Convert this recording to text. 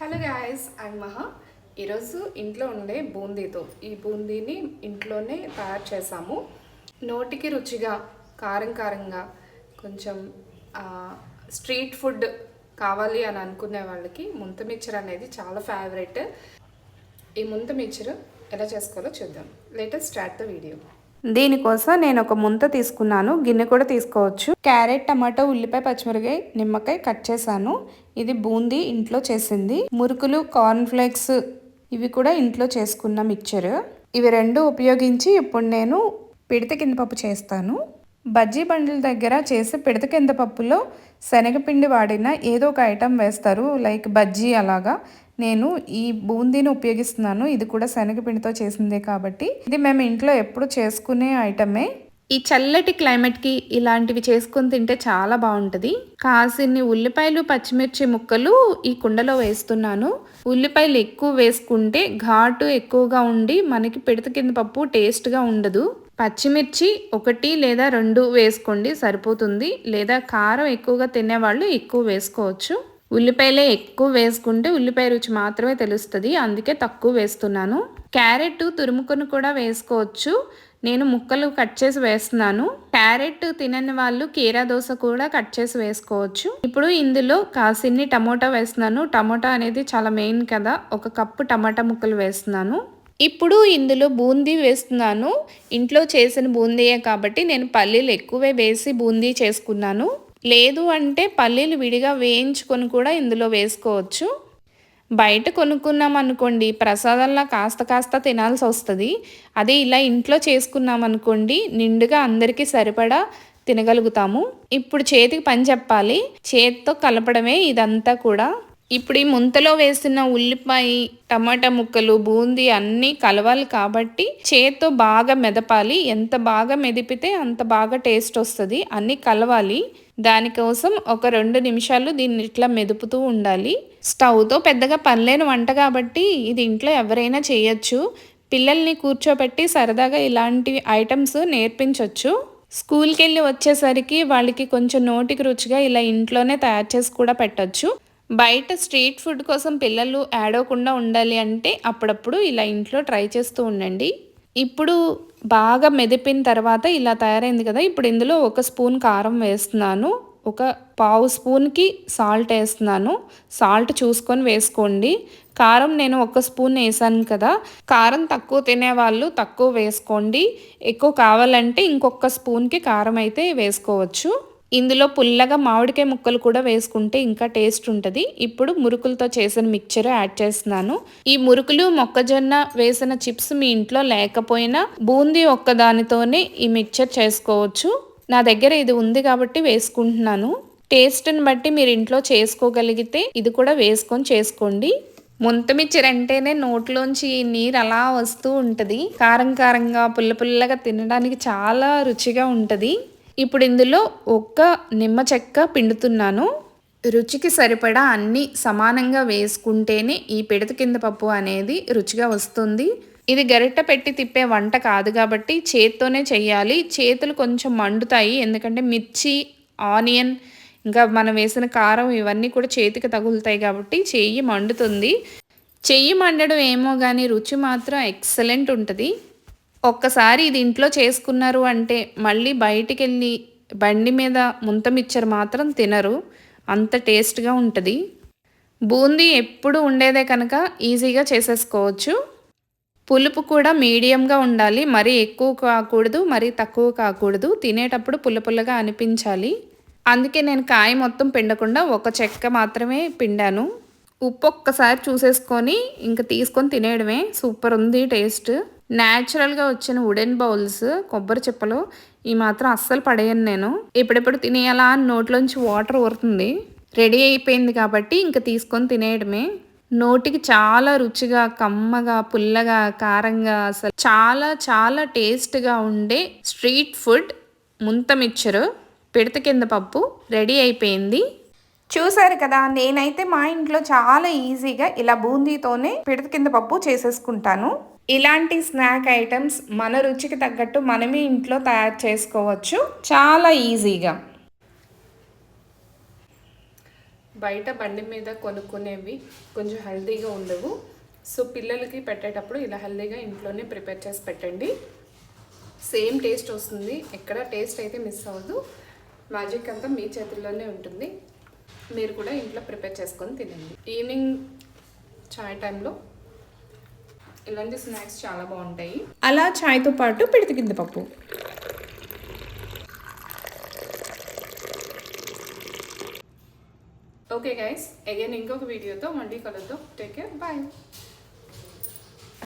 Hello guys I మహా. ఈరోజు ఇంట్లో ఉండే బూందీతో. ఈ బూందీని ఇంట్లోనే తయారు చేసాము నోటికి రుచిగా కారం కారంగా కొంచెం స్ట్రీట్ ఫుడ్ కావాలి అని అనుకునే వాళ్ళకి ముంత మిక్చర్ అనేది చాలా ఫేవరెట్ ఈ ముంత మిక్చర్ ఎలా చేసుకోవాలో చూద్దాం. లేటెస్ట్ స్టార్ట్ ద వీడియో దీనికోసం నేను ఒక ముంత తీసుకున్నాను. గిన్నె కూడా తీసుకోవచ్చు. క్యారెట్ టమాటో ఉల్లిపాయ పచ్చిమిరకాయ నిమ్మకాయ కట్ చేశాను. ఇది బూందీ ఇంట్లో చేసింది. మురుకులు కార్న్ఫ్లేక్స్ ఇవి కూడా ఇంట్లో చేసుకున్న మిక్చర్. ఇవి రెండు ఉపయోగించి ఇప్పుడు నేను పిడిత కింద పప్పు చేస్తాను. బజ్జీ బండ్ల దగ్గర చేసే పిడత కింద పప్పులో శనగపిండి వాడిన ఏదో ఒక ఐటెం వేస్తారు. లైక్ బజ్జీ అలాగా. నేను ఈ బూందీని ఉపయోగిస్తున్నాను. ఇది కూడా శనగపిండితో చేసిందే కాబట్టి. ఇది మేము ఇంట్లో ఎప్పుడు చేసుకునే ఐటమే ఈ చల్లటి క్లైమేట్కి ఇలాంటివి చేసుకొని తింటే చాలా బాగుంటుంది. కాసిన్ని ఉల్లిపాయలు పచ్చిమిర్చి ముక్కలు ఈ కుండలో వేస్తున్నాను. ఉల్లిపాయలు ఎక్కువ వేసుకుంటే ఘాటు ఎక్కువగా ఉండి మనకి పిడత కింద పప్పు టేస్ట్గా ఉండదు. పచ్చిమిర్చి ఒకటి లేదా రెండు వేసుకోండి సరిపోతుంది. లేదా కారం ఎక్కువగా తినేవాళ్ళు ఎక్కువ వేసుకోవచ్చు. ఉల్లిపాయలే ఎక్కువ వేసుకుంటే ఉల్లిపాయ రుచి మాత్రమే తెలుస్తుంది అందుకే తక్కువ వేస్తున్నాను. క్యారెట్ తురుముకొని కూడా వేసుకోవచ్చు. నేను ముక్కలు కట్ చేసి వేస్తున్నాను. క్యారెట్ తినని వాళ్ళు కీరా దోశ కూడా కట్ చేసి వేసుకోవచ్చు. ఇప్పుడు ఇందులో కాసిన్ని టమోటా వేస్తున్నాను. టమోటా అనేది చాలా మెయిన్ కదా. ఒక కప్పు టమాటా ముక్కలు వేస్తున్నాను. ఇప్పుడు ఇందులో బూందీ వేస్తున్నాను. ఇంట్లో చేసిన బూందీయే కాబట్టి నేను పల్లీలు ఎక్కువే వేసి బూందీ చేసుకున్నాను. లేదు అంటే పల్లీలు విడిగా వేయించుకొని కూడా ఇందులో వేసుకోవచ్చు. బయట కొనుక్కున్నాం అనుకోండి ప్రసాదంలా కాస్త కాస్త తినాల్సి వస్తుంది. అదే ఇలా ఇంట్లో చేసుకున్నాం అనుకోండి నిండుగా అందరికీ సరిపడా తినగలుగుతాము. ఇప్పుడు చేతికి పని చెప్పాలి. చేతితో కలపడమే ఇదంతా కూడా. ఇప్పుడు ఈ ముంతలో వేసిన ఉల్లిపాయ టమాటా ముక్కలు బూందీ అన్నీ కలవాలి కాబట్టి చేత్తో బాగా మెదపాలి. ఎంత బాగా మెదిపితే అంత బాగా టేస్ట్ వస్తుంది. అన్నీ కలవాలి. దానికోసం ఒక రెండు నిమిషాలు దీన్ని ఇట్లా మెదుపుతూ ఉండాలి. స్టవ్తో పెద్దగా పనిలేని వంట కాబట్టి ఇది ఇంట్లో ఎవరైనా చేయొచ్చు. పిల్లల్ని కూర్చోబెట్టి సరదాగా ఇలాంటి ఐటమ్స్ నేర్పించవచ్చు స్కూల్కి వెళ్ళి వచ్చేసరికి వాళ్ళకి కొంచెం నోటికి రుచిగా ఇలా ఇంట్లోనే తయారు చేసి కూడా పెట్టచ్చు. బయట స్ట్రీట్ ఫుడ్ కోసం పిల్లలు ఏడవకుండా ఉండాలి అంటే అప్పుడప్పుడు ఇలా ఇంట్లో ట్రై చేస్తూ ఉండండి. ఇప్పుడు బాగా మెదిపిన తర్వాత ఇలా తయారైంది కదా ఇప్పుడు ఇందులో ఒక స్పూన్ కారం వేస్తున్నాను ఒక పావు స్పూన్కి సాల్ట్ వేస్తున్నాను సాల్ట్ చూసుకొని వేసుకోండి. కారం నేను ఒక స్పూన్ వేసాను కదా కారం తక్కువ తినేవాళ్ళు తక్కువ వేసుకోండి. ఎక్కువ కావాలంటే ఇంకొక స్పూన్కి కారం అయితే వేసుకోవచ్చు. ఇందులో పుల్లగా మామిడికాయ ముక్కలు కూడా వేసుకుంటే ఇంకా టేస్ట్ ఉంటుంది. ఇప్పుడు మురుకులతో చేసిన మిక్చర్ యాడ్ చేస్తున్నాను. ఈ మురుకులు మొక్కజొన్న వేసిన చిప్స్ మీ ఇంట్లో లేకపోయినా బూందీ ఒక్కదానితోనే ఈ మిక్చర్ చేసుకోవచ్చు. నా దగ్గర ఇది ఉంది కాబట్టి వేసుకుంటున్నాను. టేస్ట్ని బట్టి మీరు ఇంట్లో చేసుకోగలిగితే ఇది కూడా వేసుకొని చేసుకోండి. ముంత మిక్చర్ అంటేనే నోట్లోంచి నీరు అలా వస్తూ ఉంటుంది. కారం కారంగా పుల్ల పుల్లగా తినడానికి చాలా రుచిగా ఉంటుంది. ఇప్పుడు ఇందులో ఒక్క నిమ్మ చెక్క పిండుతున్నాను. రుచికి సరిపడా అన్నీ సమానంగా వేసుకుంటేనే ఈ పిడత కింద పప్పు అనేది రుచిగా వస్తుంది. ఇది గరిట పెట్టి తిప్పే వంట కాదు కాబట్టి చేత్తోనే చేయాలి చేతులు కొంచెం మండుతాయి. ఎందుకంటే మిర్చి ఆనియన్ ఇంకా మనం వేసిన కారం ఇవన్నీ కూడా చేతికి తగులుతాయి కాబట్టి చెయ్యి మండుతుంది. చెయ్యి మండడం ఏమో కానీ రుచి మాత్రం ఎక్సలెంట్ ఉంటుంది. ఒక్కసారి ఇది ఇంట్లో చేసుకున్నారు అంటే మళ్ళీ బయటికి వెళ్ళి బండి మీద ముంత మిక్చర్ మాత్రం తినరు. అంత టేస్ట్గా ఉంటుంది. బూందీ ఎప్పుడు ఉండేదే కనుక ఈజీగా చేసేసుకోవచ్చు. పులుపు కూడా మీడియంగా ఉండాలి. మరీ ఎక్కువ కాకూడదు మరీ తక్కువ కాకూడదు. తినేటప్పుడు పుల్ల పుల్లగా అనిపించాలి. అందుకే నేను కాయ మొత్తం పిండకుండా ఒక చెక్క మాత్రమే పిండాను. ఉప్పు ఒక్కసారి చూసేసుకొని ఇంకా తీసుకొని తినేయడమే సూపర్ ఉంది టేస్ట్. న్యాచురల్గా వచ్చిన వుడెన్ బౌల్స్ కొబ్బరి చిప్పలు ఈ మాత్రం అస్సలు పడేయను నేను. ఎప్పుడెప్పుడు తినేయాలా అని నోట్లోంచి వాటర్ ఊరుతుంది. రెడీ అయిపోయింది కాబట్టి ఇంకా తీసుకొని తినేయడమే. నోటికి చాలా రుచిగా కమ్మగా పుల్లగా కారంగా అసలు చాలా చాలా టేస్ట్గా ఉండే స్ట్రీట్ ఫుడ్ ముంత మిక్చరు పిడత కింద పప్పు రెడీ అయిపోయింది. చూసారు కదా నేనైతే మా ఇంట్లో చాలా ఈజీగా ఇలా బూందీతోనే పిడత కింద పప్పు చేసేసుకుంటాను. ఇలాంటి స్నాక్ ఐటమ్స్ మన రుచికి తగ్గట్టు మనమే ఇంట్లో తయారు చేసుకోవచ్చు. చాలా ఈజీగా. బయట బండి మీద కొనుక్కునేవి కొంచెం హెల్దీగా ఉండవు. సో పిల్లలకి పెట్టేటప్పుడు ఇలా హెల్దీగా ఇంట్లోనే ప్రిపేర్ చేసి పెట్టండి. సేమ్ టేస్ట్ వస్తుంది. ఎక్కడ టేస్ట్ అయితే మిస్ అవ్వదు. మ్యాజిక్ అంతా మీ చేతుల్లోనే ఉంటుంది. మీరు కూడా ఇంట్లో ప్రిపేర్ చేసుకొని తినండి. ఈవినింగ్ చాయ్ టైంలో ఇలాంటి స్నాక్స్ చాలా బాగుంటాయి. అలా ఛాయ్తో పాటు పిడితి కింద పప్పు. ఓకే గైస్ అగైన్ ఇంకొక వీడియోతో మళ్ళీ కలుద్దాం. Take care bye